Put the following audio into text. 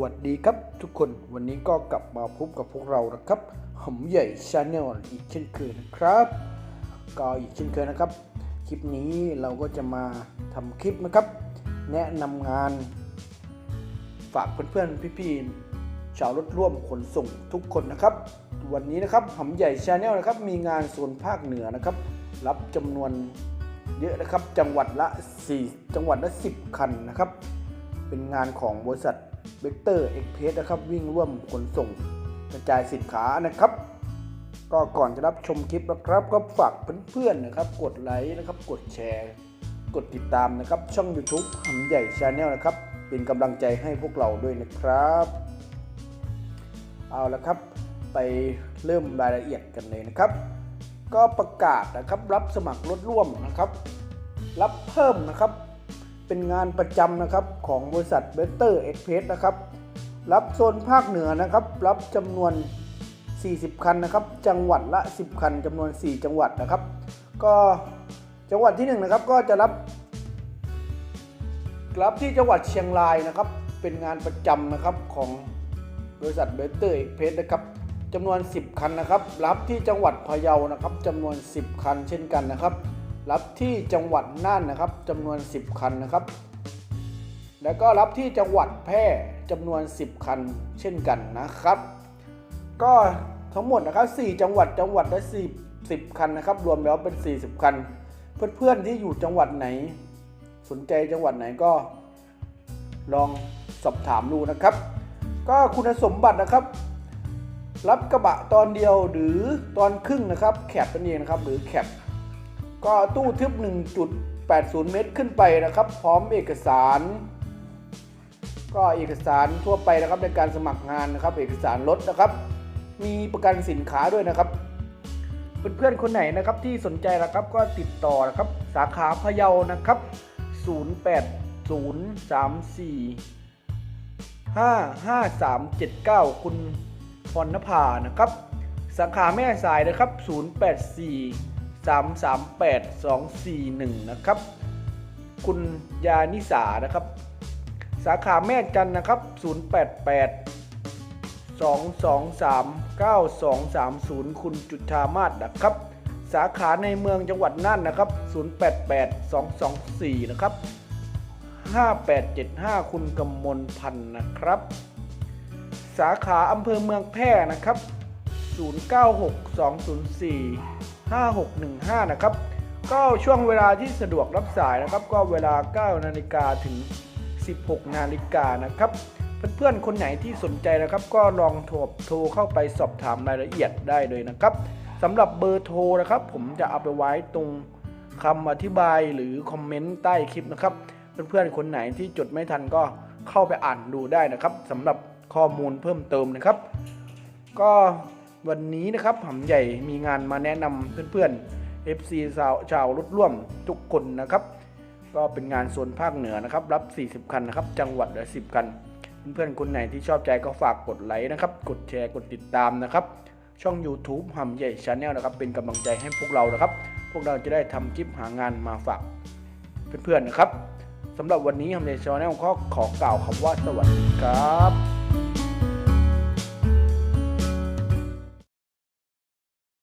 วัสดีครับทุกคนวันนี้ก็กลับมาพบกับพวกเรานะครับหอมใหญ่ชาแนลอีกเช่นเคยนะครับ ก็อีกเช่นเคยนะครับ คลิปนี้เราก็จะมาทำคลิปนะครับ แนะนำงาน ฝากเพื่อนๆพี่ๆชาวรถร่วมขนส่งทุกคนนะครับ วันนี้นะครับหำใหญ่ชาแนลนะครับ มีงานโซนภาคเหนือนะครับ รับจำนวนเยอะนะครับจังหวัดละ 4 จังหวัดละ 10 คันนะครับ เป็นงานของบริษัท เบเตอร์เอ็กเพสนะครับ วิ่งร่วมขนส่งกระจายสินค้านะครับ ก็ก่อนจะรับชมคลิปนะครับ ก็ฝากเพื่อนๆนะครับ กดไลค์นะครับ กดแชร์ กดติดตามนะครับ ช่อง YouTube หำใหญ่ชาแนลนะครับ เป็นกำลังใจให้พวกเราด้วยนะครับ เอาละครับ ไปเริ่มรายละเอียดกันเลยนะครับ ก็ประกาศนะครับรับสมัครรถร่วมนะครับ รับเพิ่มนะครับ เป็นงานประจำนะครับของบริษัทเบเตอร์เอ็กเพสนะครับ รับโซนภาคเหนือนะครับ รับจำนวน 40 คันนะครับ จังหวัดละ 10 คันจำนวน 4 จังหวัดนะครับ ก็จังหวัดที่ 1 นะครับก็จะรับ รับที่จังหวัดเชียงรายนะครับ เป็นงานประจำนะครับของบริษัทเบเตอร์เอ็กเพสนะครับจำนวน 10 คันนะครับ รับที่จังหวัดพะเยานะครับจำนวน 10 คันเช่นกันนะครับ รับที่จังหวัดน่านนะครับจำนวน 10 คันนะครับ แล้วก็รับที่จังหวัดแพร่จำนวน 10 คันเช่นกันนะครับ ก็ทั้งหมดนะครับ 4 จังหวัดจังหวัดละ10 10 คันนะครับ รวมแล้วเป็น 40 คัน เพื่อนๆที่อยู่จังหวัดไหน สนใจจังหวัดไหนก็ ลองสอบถามดูนะครับ ก็คุณสมบัตินะครับ รับกระบะตอนเดียวหรือตอนครึ่งนะครับ แคปนั่นเองนะครับ หรือแคป ก็ตู้ทึบ 1.80 เมตรขึ้นไปนะครับ พร้อมเอกสาร ก็เอกสารทั่วไปนะครับในการสมัครงานนะครับ เอกสารรถนะครับ มีประกันสินค้าด้วยนะครับ เพื่อนๆคนไหนนะครับที่สนใจนะครับก็ติดต่อนะครับสาขาพะเยานะครับ 0803455379 คุณพรณภานะครับ สาขาแม่สายนะครับ 084 338 241 นะครับ คุณยานิสานะครับ สาขาแม่จันนะครับ 088 223 9230 คุณจุธามาศนะครับ สาขาในเมืองจังหวัดน่านนะครับ 088 224 นะครับ 5875 คุณกำมลพันธ์นะครับ สาขาอำเภอเมืองแพร่นะครับ 096204 5615 นะครับ ก็ช่วงเวลาที่สะดวกรับสายนะครับ ก็เวลา 9 นาฬิกาถึง 16 นาฬิกานะครับ เพื่อนๆ คนไหนที่สนใจนะครับ ก็ลองโทรโทรเข้าไปสอบถามรายละเอียดได้เลยนะครับสำหรับเบอร์โทรนะครับ ผมจะเอาไปไว้ตรงคำอธิบายหรือคอมเมนต์ใต้คลิปนะครับ เพื่อนๆ คนไหนที่จดไม่ทันก็เข้าไปอ่านดูได้นะครับสำหรับข้อมูลเพิ่มเติมนะครับ ก็ วันนี้นะครับหำใหญ่มีงานมาแนะนำเพื่อนๆ FC ชาวชาวรถร่วมทุกคนนะครับ ก็เป็นงานโซนภาคเหนือนะครับ รับ 40 คันนะครับ จังหวัดละ10 คัน เพื่อนๆ คนไหนที่ชอบใจก็ฝากกดไลค์นะครับ กดแชร์ กดติดตามนะครับ ช่อง YouTube หำใหญ่ชาแนลนะครับ เป็นกำลังใจให้พวกเรานะครับ พวกเราจะได้ทำคลิปหางานมาฝากเพื่อนๆนะครับสำหรับวันนี้หำใหญ่ชาแนลก็ขอกล่าวคำว่าสวัสดีครับ